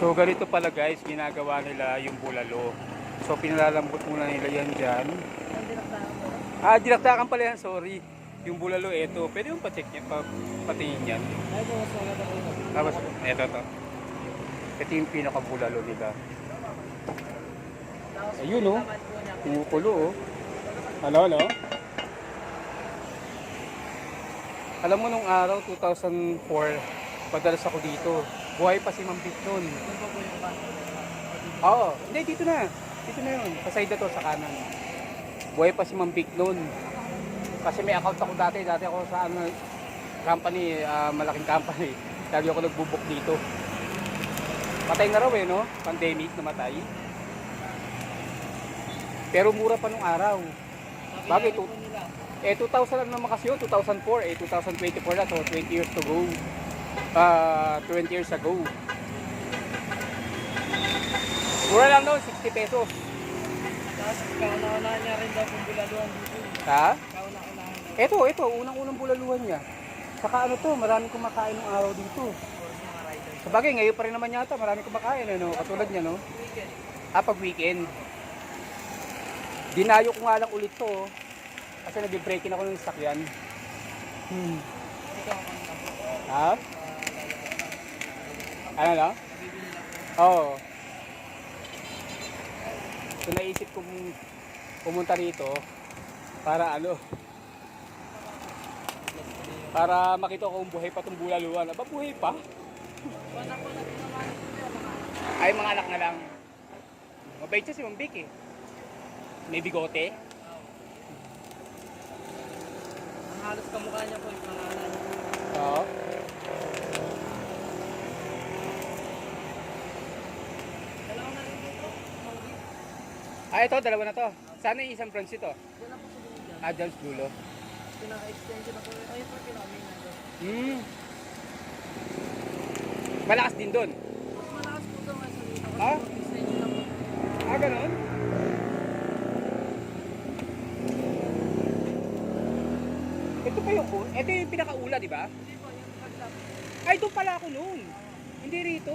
So ganito pala guys, ginagawa nila yung bulalo. So pinalalambot muna nila yan dyan. Ah, dinakdakan pala yan, sorry. Yung bulalo, eto. Pwede yung pacheck niya, pa, patingin yan. Tapos, eto to. Ito yung pinakabulalo nila. Ayun oh. Kumukulo oh. Ano, ano? Alam mo nung araw, 2004, padalas ako dito. Buhay pa si Ma'am Vic noon. Oo, hindi, dito na. Dito na yun. Sa side na to, sa kanan. Buhay pa si Ma'am noon. Kasi may account ako dati. Dati ako sa ano, company, ah, malaking company. Lagi ako nagbubuk dito. Patay na raw eh, no? Pandemic, namatay. Pero mura pa nung araw. To, eh 2000 lang naman kasi yun, 2004, eh 2024 na, so 20 years to go. Ah, 20 years ago. Mura lang noon, 60 pesos. Tapos kauna-unahan niya rin daw kung bulaluan dito. Ha? Kauna-unahan niya. Ito, ito, unang-unang bulaluhan niya. Saka ano to, maraming kumakain ng araw dito. mga riders. Sa bagay, ngayon pa rin naman yata, maraming kumakain, ano, katulad niya, no? Weekend. Ah, pag weekend. Dinayo ko nga lang ulit to, oh. Kasi nag-breakin ako ng sakyan. Hmm. Ha? Ano na? Oo. So naisip kong pumunta rito para ano para makita ko kung buhay pa itong bulaluan. Aba, buhay pa? Ay, mga anak na lang. Mabait siya si Ma'am Vic eh. May bigote. Ang halos kamukha niya po yung pangalan. Oo. Dalawa na rin dito. Mauwi. Ah, ito, dalawa na to. Sana yung isang branch ito. Na po sa dulo dyan. Ah, John's Dulo. Pinaka-extension na po. Ayun po pinaka-main na doon. Hmm. Malakas din doon. Mas malakas po nga sa dito. Ah? extension na po. Ah, ganon? Ito pa yung, ito yung pinakaula, di ba? Hindi po, yung pagtap. Ay, doon pala ako noon. Hindi rito.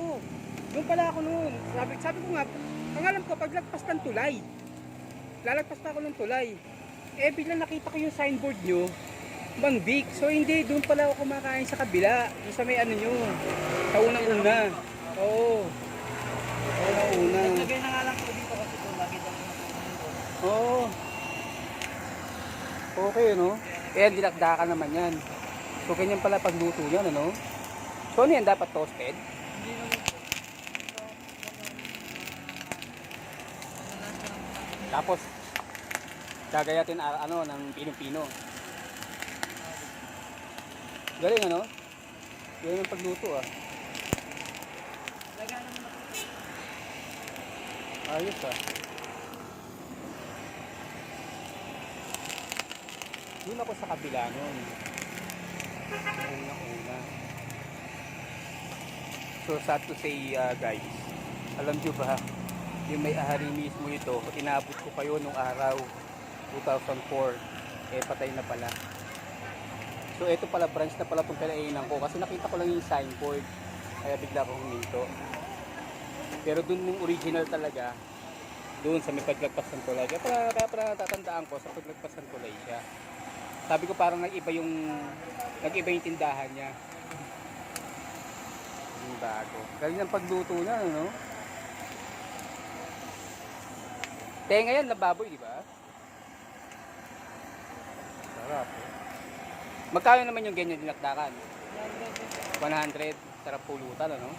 Doon pala ako noon. Sabi, sabi ko nga, ang alam ko, paglagpas ng tulay, lalagpas pa ako ng tulay. Eh, biglang nakita ko yung signboard nyo, Mang Vic. So, hindi, doon pala ako kumakain sa kabila. Yung sa may ano nyo. Sa unang-una. Oo. Sa unang-una. Naglagay na nga lang po dito kasi daw napupunta dito. Oo. Okay, no? Eh, dinakdakan naman yan. So, ganyan pala pagluto niyan, ano? So, ano yan? Dapat toasted? Hindi naman Tapos, gagayatin ah, ano, ng pinong-pino. Galing, ano? Galing ang pagluto, ah. Ayos, ah. Doon ako sa kabila nun. Una-una. So, sad to say, uh, guys, alam nyo ba, yung may ahari mismo ito, inabot ko kayo nung araw, 2004, eh patay na pala. So, ito pala, branch na pala itong kinainan ko, kasi nakita ko lang yung signboard, kaya bigla akong huminto. Pero dun yung original talaga, doon sa may paglagpas ng tulay. Kaya pala, kaya pala natatandaan ko sa paglagpas ng tulay siya. Sabi ko parang nag-iba yung nag-iba yung tindahan niya. Yung bago. Galing ng pagluto niya, ano? Tenga yan na baboy, di ba? Sarap. Eh. Magkano naman yung ganyan dinakdakan? 100. Sarap pulutan, ano?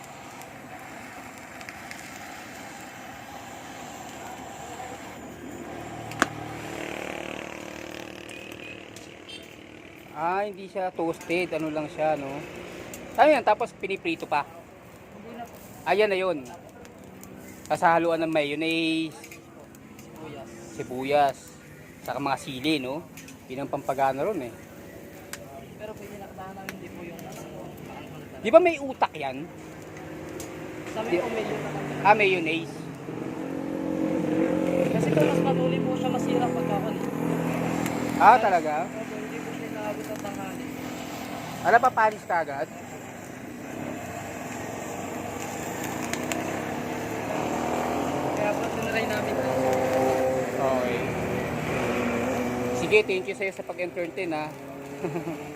Ah, hindi siya toasted. Ano lang siya, no? Ano yan? Tapos piniprito pa. Ayan na yun. Kasahaluan ng mayonnaise, Sibuyas. saka mga sili, no? Yun ang pampagana ron, eh. Pero pwede nakatahan namin hindi po yung ano, talaga. Di ba may utak yan? Sa amin po medyo. Ah, mayonnaise. Kasi po mas patuloy po siya masira pagka ako Ah, talaga? Opo, hindi po siya naabot ng tanghali. Ala pa panis ka agad? tinry namin to. Okay. Sige, thank you sa'yo sa pag-entertain ha.